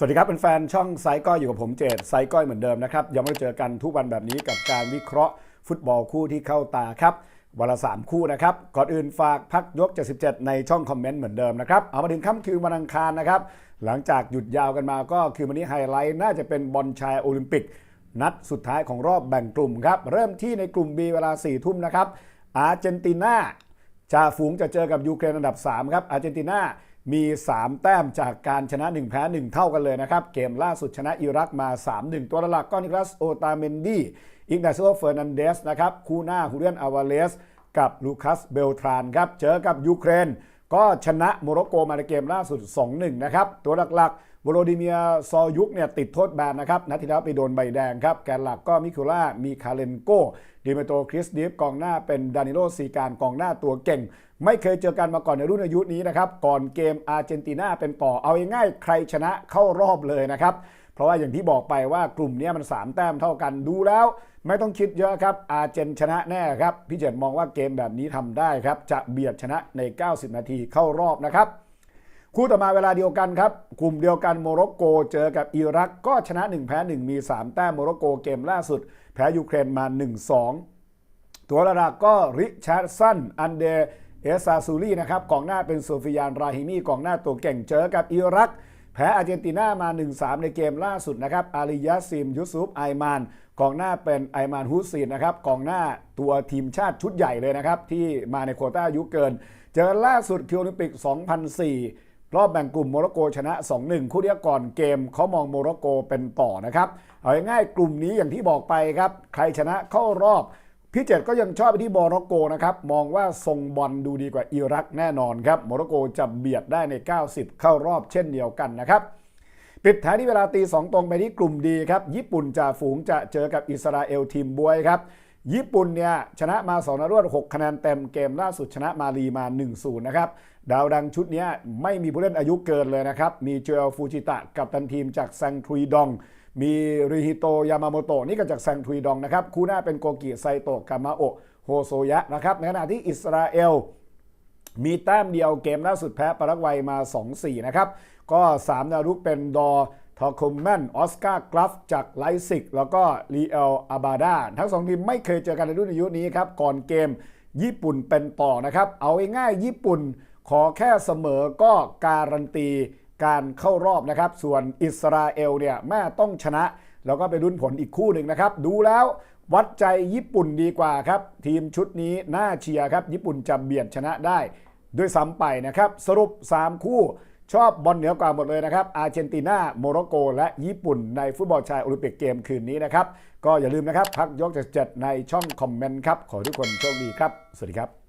สวัสดีครับเป็นแฟนช่องไซก้อยอยู่กับผมเจดไซก้อยเหมือนเดิมนะครับยังไม่ได้เจอกันทุกวันแบบนี้กับการวิเคราะห์ฟุตบอลคู่ที่เข้าตาครับวันละ 3 คู่นะครับ ก่อนอื่นฝากพักยก 77 ในช่องคอมเมนต์เหมือนเดิมนะครับ เอามาถึงค่ำคืนวันอังคารนะครับ หลังจากหยุดยาวกันมาก็คือวันนี้ไฮไลท์น่าจะเป็นบอลชายโอลิมปิก นัดสุดท้ายของรอบแบ่งกลุ่มครับ เริ่มที่ในกลุ่ม B เวลา 4 ทุ่มนะครับ อาร์เจนตินาจ่าฝูงจะเจอกับยูเครนอันดับ 3 ครับ อาร์เจนตินา มี 3 แต้มจากการชนะ 1 แพ้ 1 เท่ากันเลยนะครับ เกมล่าสุดชนะอิรักมา 3-1 ตัวหลักก็นิคลัสโอตาเมนดีอิกนาซิโอเฟอร์นันเดสนะครับ คู่หน้าฮูเลียนอาวาเลส กับลูคัสเบลทรานครับ เจอกับยูเครน ก็ชนะโมร็อกโกมาในเกมล่าสุด 2-1 นะครับ ตัวหลักๆวโลดิเมียซอยุกเนี่ยติดโทษแบนนะครับนัดที่แล้วไปโดนใบแดงครับ แกนหลักก็มิคูล่ามีคาเลนโกดิเมโตคริสดิฟกองหน้าเป็นดานิโลซีการกองหน้าตัวเก่ง ไม่เคยเจอกันมาก่อนในรุ่นอายุนี้นะครับ ก่อนเกมอาร์เจนตินาเป็นต่อเอาง่ายๆใครชนะเข้ารอบเลยนะครับ เพราะว่าอย่างที่บอกไปว่ากลุ่มนี้มัน 3 แต้มเท่ากันดูแล้ว ไม่ต้องคิดเยอะครับ อาร์เจนชนะแน่ครับ พี่เจตมองว่าเกมแบบนี้ทำได้ครับ จะเบียดชนะใน 90 นาทีเข้ารอบนะครับ คู่ต่อมาเวลาเดียวกันครับ กลุ่มเดียวกันโมร็อกโกเจอกับอิรักก็ชนะ 1 แพ้ 1 มี 3 แต้มโมร็อกโกเกมล่าสุด แพ้ยูเครนมา 1-2 ตัวระดับก็ริชาร์ดสันอันเดเอซาซูรีนะครับกองหน้าเป็นโซฟิยานราฮิมีกองหน้าตัวเก่งเจอกับอิรัก พ้อาร์เจนตินามา 1-3 ในเกมล่าสุดนะครับ อาริยาซิมยุซุฟ ไอมาน กองหน้าเป็นไอมานฮุสซีนนะครับ กองหน้าตัวทีมชาติชุดใหญ่เลยนะครับ ที่มาในโควต้าอายุเกิน เจอล่าสุดคือโอลิมปิก 2004 รอบแบ่งกลุ่มโมร็อกโกชนะ 2-1 คู่เดียวก่อนเกมเขามองโมร็อกโกเป็นต่อนะครับ เอาง่ายๆกลุ่มนี้อย่างที่บอกไปครับ ใครชนะเข้ารอบ พี่เจ็ดก็ยังชอบไปที่โมร็อกโกนะครับ มองว่าทรงบอลดูดีกว่าอิรักแน่นอนครับโมร็อกโกจะเบียดได้ใน 90 เข้ารอบเช่นเดียวกันนะครับ ปิดท้ายที่เวลาตีสองตรงไปที่กลุ่มดีครับ ญี่ปุ่นจ่าฝูงจะเจอกับอิสราเอลทีมบวยครับ ญี่ปุ่นเนี่ยชนะมา2นัดรวด 6 คะแนนเต็มเกมล่าสุดชนะมาลีมา 1-0 นะครับ ดาวดังชุดนี้ไม่มีผู้เล่นอายุเกินเลยนะครับ มีเจอฟูจิตะกับตันทีมจากแซงทรุยดอง มีริฮิโตยามาโมโตะนี่ก็จากแซงทรุยดองนะครับ คู่หน้าเป็นโกกิไซโตะกามาโอโฮโซยะนะครับ ในขณะที่อิสราเอล มีแต้มเดียวเกมล่าสุดแพ้ปารากวัยมา 2-4 นะครับ ก็3ดาวรุกเป็นดอ ทอคอมแมนออสการ์กราฟจากไลซิก แล้วก็ลีเอลอาบาดาทั้งสองทีมไม่เคยเจอกันในรุ่นอายุนี้ครับ ก่อนเกมญี่ปุ่นเป็นต่อนะครับ เอาง่ายๆญี่ปุ่นขอแค่เสมอก็การันตีการเข้ารอบนะครับ ส่วนอิสราเอลเนี่ยแม่ต้องชนะ แล้วก็ไปรุ่นผลอีกคู่หนึ่งนะครับ ดูแล้ววัดใจญี่ปุ่นดีกว่าครับ ทีมชุดนี้น่าเชียร์ครับ ญี่ปุ่นจะเบียดชนะได้ ด้วยซ้ำไปนะครับ สรุป 3 คู่ ชอบบอลเหนือกว่าหมดเลยนะครับ อาร์เจนตินา โมร็อกโก และญี่ปุ่นในฟุตบอลชายโอลิมปิกเกมคืนนี้นะครับ ก็อย่าลืมนะครับ พักยกจากเจ็ดในช่องคอมเมนต์ครับ ขอทุกคนโชคดีครับ สวัสดีครับ